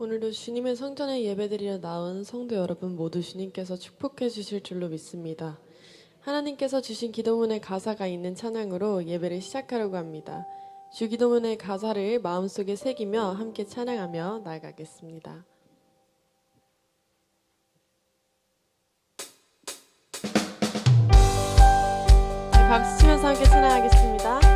오늘도 주님의 성전에 예배드리려 나온 성도 여러분 모두 주님께서 축복해 주실 줄로 믿습니다. 하나님께서 주신 기도문의 가사가 있는 찬양으로 예배를 시작하려고 합니다. 주기도문의 가사를 마음속에 새기며 함께 찬양하며 나아가겠습니다. 네, 박수 치면서 함께 찬양하겠습니다.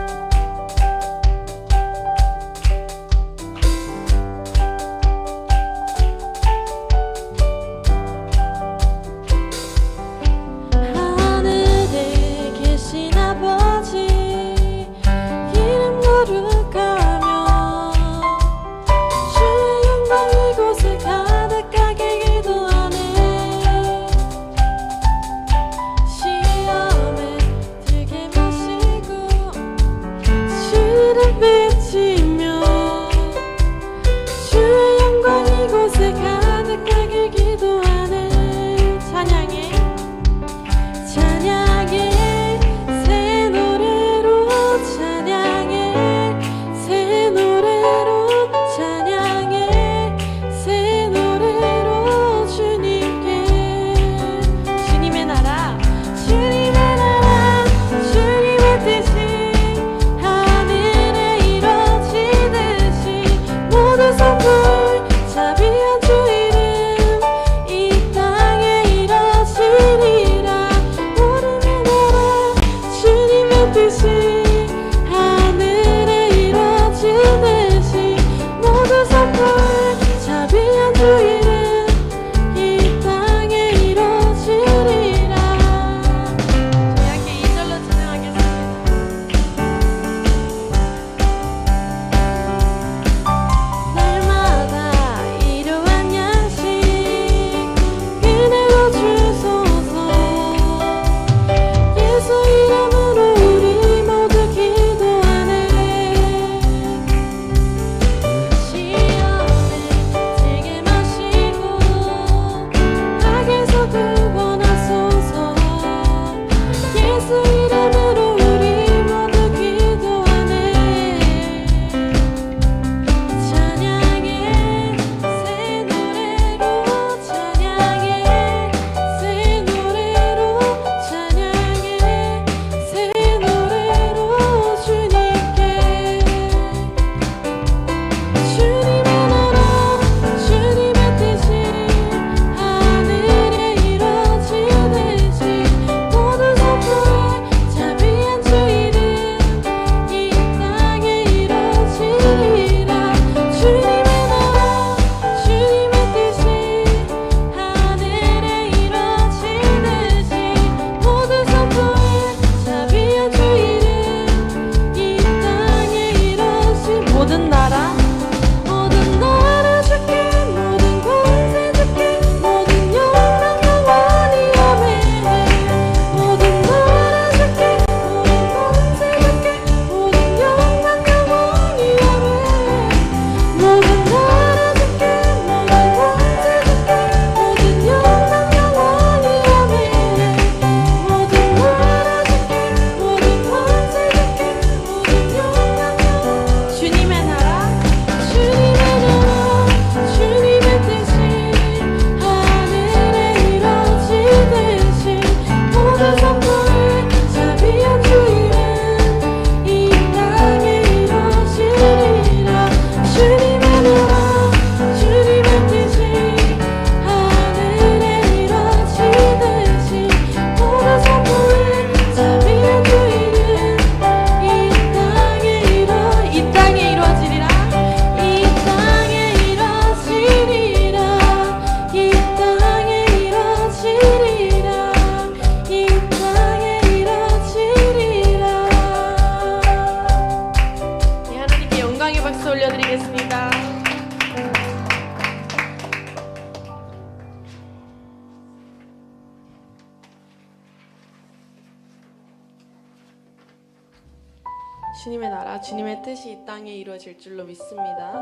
주님의 나라, 주님의 뜻이 이 땅에 이루어질 줄로 믿습니다.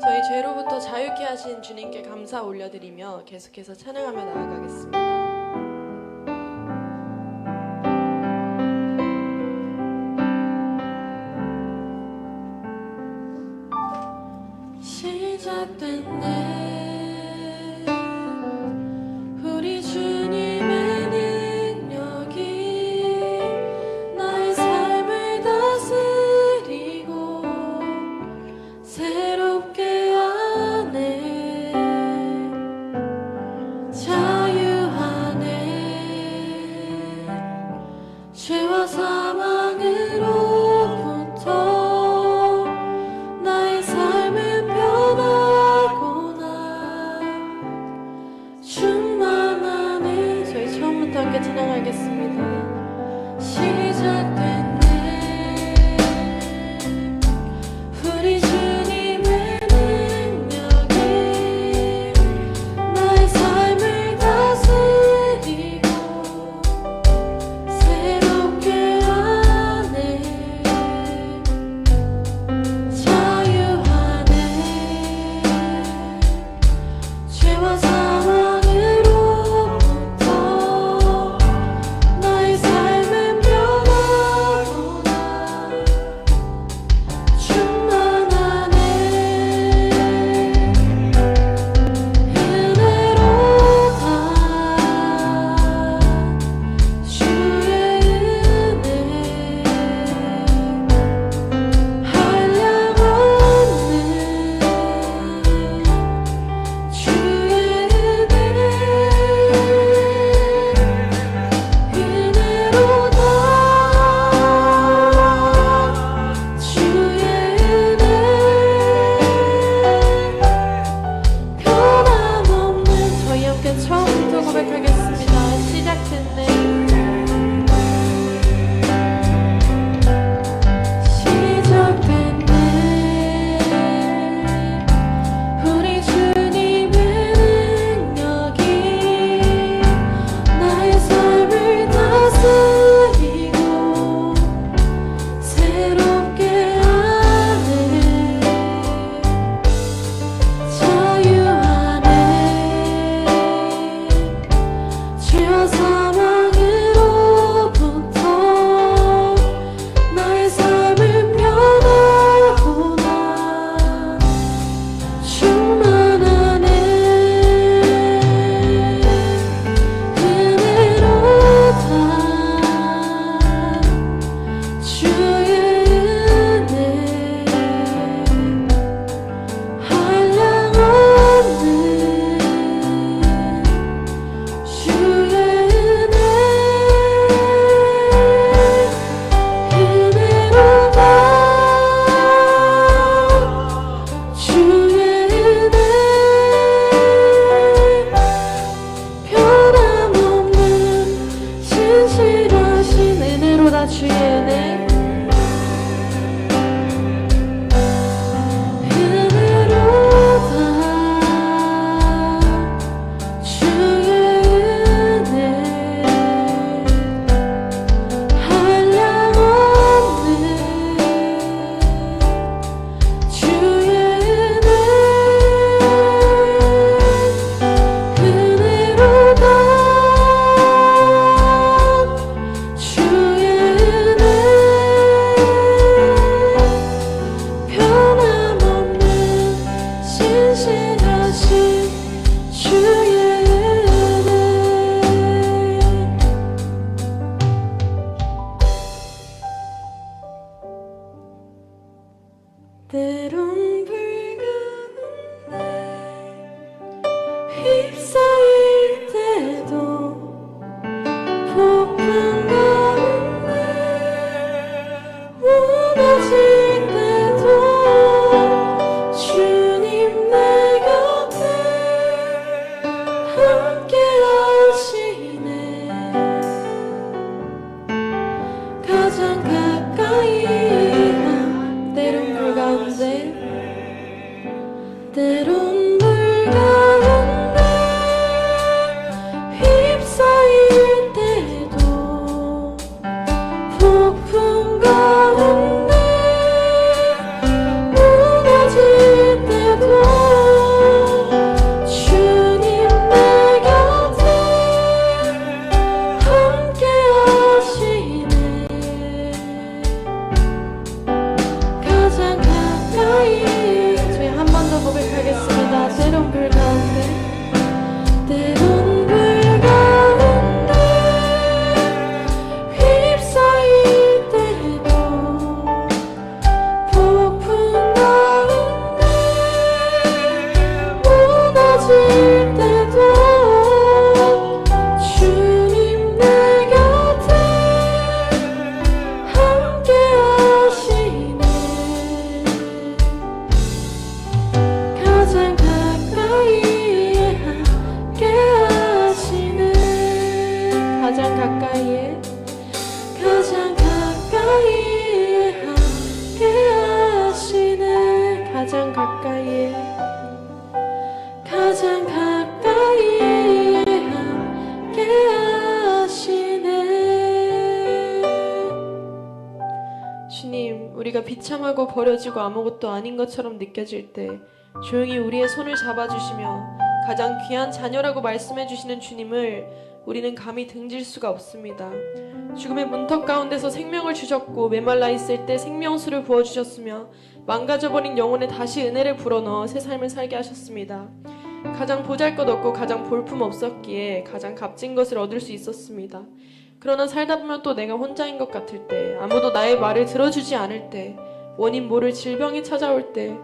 저희 죄로부터 자유케 하신 주님께 감사 올려드리며 계속해서 찬양하며 나아가겠습니다. 무심하고 버려지고 아무것도 아닌 것처럼 느껴질 때 조용히 우리의 손을 잡아주시며 가장 귀한 자녀라고 말씀해 주시는 주님을 우리는 감히 등질 수가 없습니다. 죽음의 문턱 가운데서 생명을 주셨고 메말라 있을 때 생명수를 부어 주셨으며 망가져버린 영혼에 다시 은혜를 불어넣어 새 삶을 살게 하셨습니다. 가장 보잘것없고 가장 볼품 없었기에 가장 값진 것을 얻을 수 있었습니다. 그러나 살다 보면 또 내가 혼자인 것 같을 때, 아무도 나의 말을 들어주지 않을 때, 원인 모를 질병이 찾아올 때,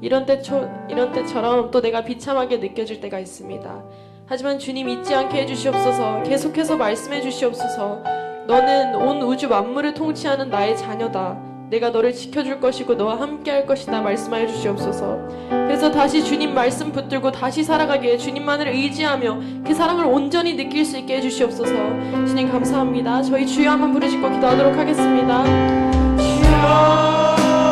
이런 때 초, 이런 때처럼 또 내가 비참하게 느껴질 때가 있습니다. 하지만 주님 잊지 않게 해주시옵소서, 계속해서 말씀해 주시옵소서, 너는 온 우주 만물을 통치하는 나의 자녀다. 내가 너를 지켜줄 것이고 너와 함께 할 것이다 말씀하여 주시옵소서. 그래서 다시 주님 말씀 붙들고 다시 살아가기에 주님만을 의지하며 그 사랑을 온전히 느낄 수 있게 해주시옵소서. 주님 감사합니다. 저희 주여 한번 부르시고 기도하도록 하겠습니다. 주여